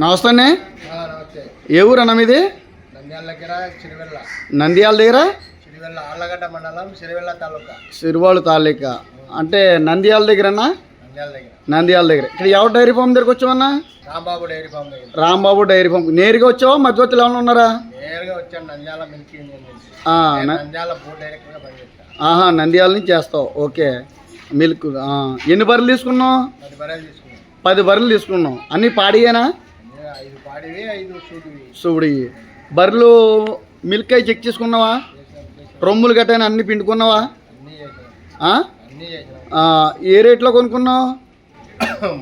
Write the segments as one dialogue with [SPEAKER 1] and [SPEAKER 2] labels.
[SPEAKER 1] నమస్తే ఏ ఊరు అన్న మీది?
[SPEAKER 2] నంద్యాల దగ్గర చిరువెల్ల
[SPEAKER 1] నంద్యాల దగ్గర?
[SPEAKER 2] చిరువెల్ల ఆళ్ళగడ్డ మండలం చిరువెల్ల తాలూకా.
[SPEAKER 1] సిరివాళ్ళు తాలూకా. అంటే నంద్యాల దగ్గరనా
[SPEAKER 2] నంద్యాల దగ్గర.
[SPEAKER 1] నంద్యాల దగ్గర. ఇక్కడ ఎవరు డైరీ ఫామ్ దగ్గరకు వచ్చావన్నా
[SPEAKER 2] రాంబాబు డైరీ ఫామ్ దగ్గర.
[SPEAKER 1] Rambabu dairy farm. నేరుగా వచ్చావా? మధ్యవర్తులు ఏమైనా ఉన్నారా?
[SPEAKER 2] నేరుగా వచ్చాను. నంద్యాల మిల్క్ నంద్యాల
[SPEAKER 1] ఆహా నంద్యాల నుంచి చేస్తావు. ఓకే. మిల్క్ ఎన్ని బర్రెలు తీసుకున్నావు?
[SPEAKER 2] పది
[SPEAKER 1] బర్రెలు తీసుకున్నావు. అన్నీ పాడియేనా? చూడి బర్రెలు మిల్క్ అయి చెక్ చేసుకున్నావా? రొమ్ములు గట్టాను అన్ని పిండుకున్నావా? ఏ రేట్లో కొనుక్కున్నావు?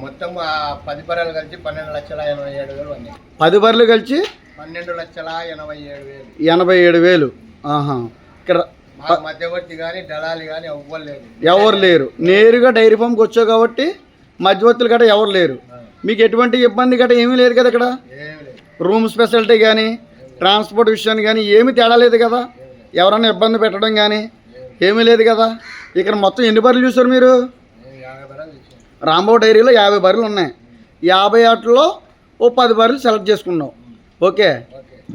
[SPEAKER 2] మొత్తం పది బరాలు కలిసి పన్నెండు లక్షల ఎనభై ఏడు వేలు
[SPEAKER 1] పది బర్రెలు కలిసి
[SPEAKER 2] పన్నెండు లక్షల ఎనభై ఏడు వేలు.
[SPEAKER 1] ఎనభై ఏడు వేలు. ఆహా. ఇక్కడ
[SPEAKER 2] మధ్యవర్తి కానీ దళాలి కానీ ఎవ్వరు
[SPEAKER 1] ఎవరు లేరు. నేరుగా డైరీ ఫామ్కి వచ్చావు కాబట్టి మధ్యవర్తులు గట్రా ఎవరు లేరు. మీకు ఎటువంటి ఇబ్బంది గట్రా ఏమీ లేదు కదా ఇక్కడ? రూమ్ స్పెషాలిటీ కానీ ట్రాన్స్పోర్ట్ విషయాన్ని కానీ ఏమీ తేడా లేదు కదా? ఎవరన్నా ఇబ్బంది పెట్టడం కానీ ఏమీ లేదు కదా? ఇక్కడ మొత్తం ఎన్ని బర్రెలు చూసారు మీరు?
[SPEAKER 2] రాంబో
[SPEAKER 1] రాంబాబు డైరీలో యాభై బర్రెలు ఉన్నాయి. యాభై ఆటల్లో ఓ పది బర్రెలు సెలెక్ట్ చేసుకున్నావు ఓకే?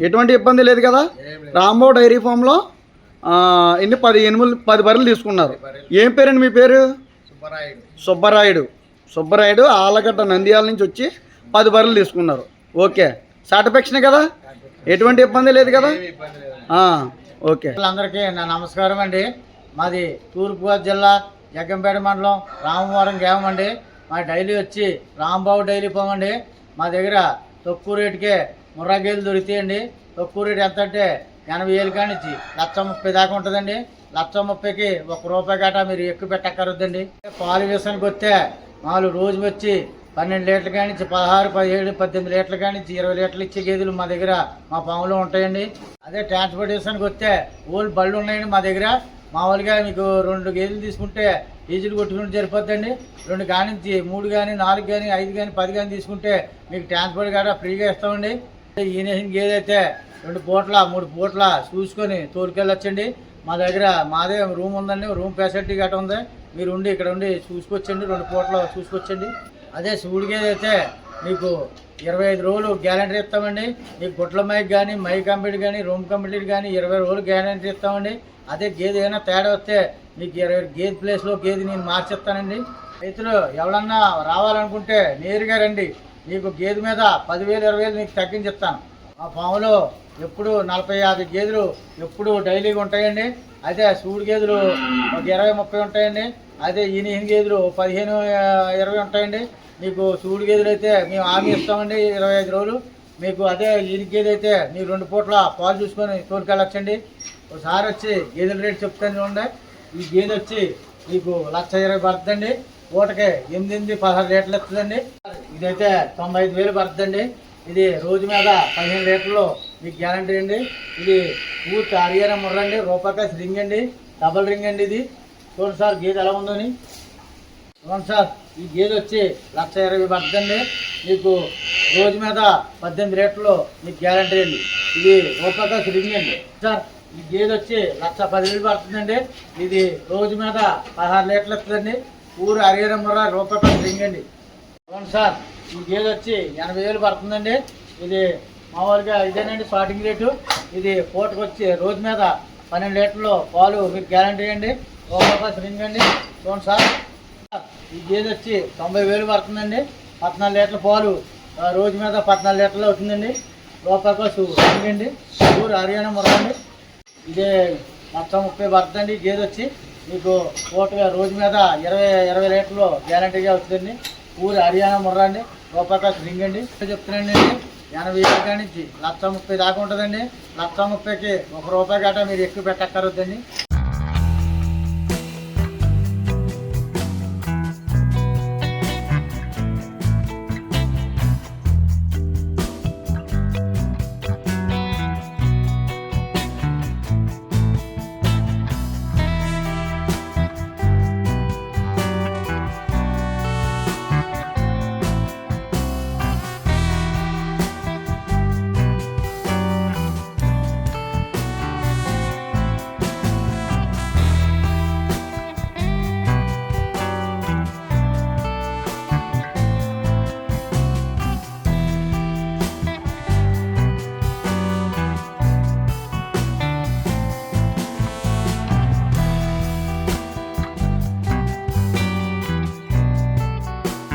[SPEAKER 1] ఎటువంటి ఇబ్బంది లేదు కదా?
[SPEAKER 2] ఏం
[SPEAKER 1] రాంబాబు డైరీ ఫామ్లో ఎన్ని పది ఎనిమిది పది బర్రెలు తీసుకున్నారు. ఏం పేరండి మీ పేరు?
[SPEAKER 2] సుబ్బరాయుడు
[SPEAKER 1] సుబ్బరాయుడు. సుబ్బరాయుడు ఆలగడ్డ నంద్యాల నుంచి వచ్చి పది బర్రెలు తీసుకున్నారు. ఓకే. సాటిస్ఫాక్షన్ కదా? ఎటువంటి ఇబ్బంది లేదు కదా? ఓకే.
[SPEAKER 3] అందరికీ నా నమస్కారం అండి. మాది తూర్పుగోదావరి జిల్లా జగ్గంపేట మండలం రామవరం గ్రామం అండి. మా డైలీ వచ్చి రాంబాబు డైలీ ఫామ్ అండి. మా దగ్గర తక్కువ రేటుకే ముర్రా గేదెలు దొరుకుతాయండి. తక్కువ రేటు ఎంత అంటే ఎనభై వేలు కానిచ్చి లక్ష ముప్పై దాకా ఉంటుందండి. లక్ష ముప్పైకి ఒక రూపాయి గట్రా మీరు ఎక్కువ పెట్టక్కర్వద్దండి. పాలు విషయానికి వస్తే మాలు రోజు వచ్చి పన్నెండు లీటర్ల కానించి పదహారు పదిహేడు పద్దెనిమిది లీటర్ల కానించి ఇరవై లీటర్లు ఇచ్చే గేదెలు మా దగ్గర మా పాములో ఉంటాయండి. అదే ట్రాన్స్పోర్టేషన్కి వస్తే ఓల్డ్ బళ్ళు ఉన్నాయండి మా దగ్గర. మామూలుగా మీకు రెండు గేదెలు తీసుకుంటే డీజిల్ కొట్టుకుంటే సరిపోద్దండి. రెండు కానించి మూడు కానీ నాలుగు కానీ ఐదు కానీ పది కానీ తీసుకుంటే మీకు ట్రాన్స్పోర్ట్ కూడా ఫ్రీగా ఇస్తామండి. ఈయన గేదె అయితే రెండు పూట్ల మూడు పూట్ల చూసుకొని తోలుకెళ్ళొచ్చండి. మా దగ్గర మాదే రూమ్ ఉందండి. రూమ్ ఫెసిలిటీ గట్రా ఉంది. మీరు ఉండి ఇక్కడ ఉండి చూసుకొచ్చండి. రెండు పూట్ల చూసుకొచ్చండి. అదే శివుడి గేదె అయితే మీకు ఇరవై ఐదు రోజులు గ్యారంటీ ఇస్తామండి. మీకు గుట్ల మైక్ కానీ మై కంప్లీట్ కానీ రూమ్ కంప్లీట్ కానీ ఇరవై రోజులు గ్యారంటీ ఇస్తామండి. అదే గేదె ఏదైనా తేడా వస్తే మీకు ఇరవై గేదె ప్లేస్లో గేదె నేను మార్చిస్తానండి. రైతులు ఎవరన్నా రావాలనుకుంటే నేరుగా రండి. మీకు గేదె మీద పదివేలు ఇరవై వేలు మీకు తగ్గించిస్తాను మా పాములో ఎప్పుడు నలభై యాభై గేదెలు ఎప్పుడు డైలీగా ఉంటాయండి. అదే సూడు గేదెలు ఒక ఇరవై ముప్పై ఉంటాయండి. అదే ఈయన గేదెలు పదిహేను ఇరవై ఉంటాయండి. మీకు సూడు గేదెలు అయితే మేము ఆమె ఇస్తామండి ఇరవై ఐదు రోజులు. మీకు అదే ఈయన గేదె అయితే మీరు రెండు పూట్ల పాలు చూసుకొని తోలుకెళ్ళొచ్చండి. ఒకసారి వచ్చి గేదెల రేటు చెప్తాను చూడండి. ఈ గేదె వచ్చి మీకు లక్ష ఇరవై పడుతుందండి. పూటకి ఎనిమిది ఎనిమిది పదహారు లీటర్లు ఇస్తుందండి ఇదైతే తొంభై ఐదు వేలు పడుతుందండి. ఇది రోజు మీద పదిహేను లీటర్లు మీకు గ్యారంటీ అండి. ఇది పూర్తి హరియానా ముర్ర అండి. రూపాయకాయ రింగ్ అండి. డబల్ రింగ్ అండి ఇది. చూడండి సార్ గేదె ఎలా ఉందని చూడండి సార్ ఈ గేదె వచ్చి లక్ష ఇరవై పడుతుందండి మీకు రోజు మీద పద్దెనిమిది లీటర్లు మీకు గ్యారంటీ అండి. ఇది రూపాయకాయ రింగ్ అండి. సార్ ఈ గేదె వచ్చి లక్ష పదివేలు పడుతుందండి ఇది రోజు మీద పదహారు లీటర్లు ఇస్తుందండి ఊరు హరియానా ముర్ర రూపాయకాయ రింగ్ అండి. అవును సార్ ఈ గేదె వచ్చి ఎనభై వేలు పడుతుందండి. ఇది మామూలుగా ఇదేనండి స్టార్టింగ్ రేటు ఇది పూటకు వచ్చి రోజు మీద పన్నెండు లీటర్లు పాలు మీకు గ్యారంటీ అండి. రూపాయి రింగ్ అండి చూడండి సార్. ఈ గేదె వచ్చి తొంభై వేలు పడుతుందండి. పద్నాలుగు లీటర్ల పాలు రోజు మీద పద్నాలుగు లీటర్లు అవుతుందండి. రూపాయి కోసం రింగ్ అండి ఊరు హర్యానా మురగండి. ఇదే మొత్తం ముప్పై పడుతుందండి గేదె వచ్చి. మీకు పూటగా రోజు మీద ఇరవై ఇరవై లీటర్లు గ్యారంటీగా వస్తుందండి ఊరు హర్యానా ముర్రాండి. అండి రూపాయకాయ రింగ్ అండి ఎనభై ఏళ్ళ కాడి నుంచి లక్ష ముప్పై దాకా ఉంటుందండి. లక్ష ముప్పైకి ఒక రూపాయి గట్రా మీరు ఎక్కువ పెట్టక్కర్వద్దండి.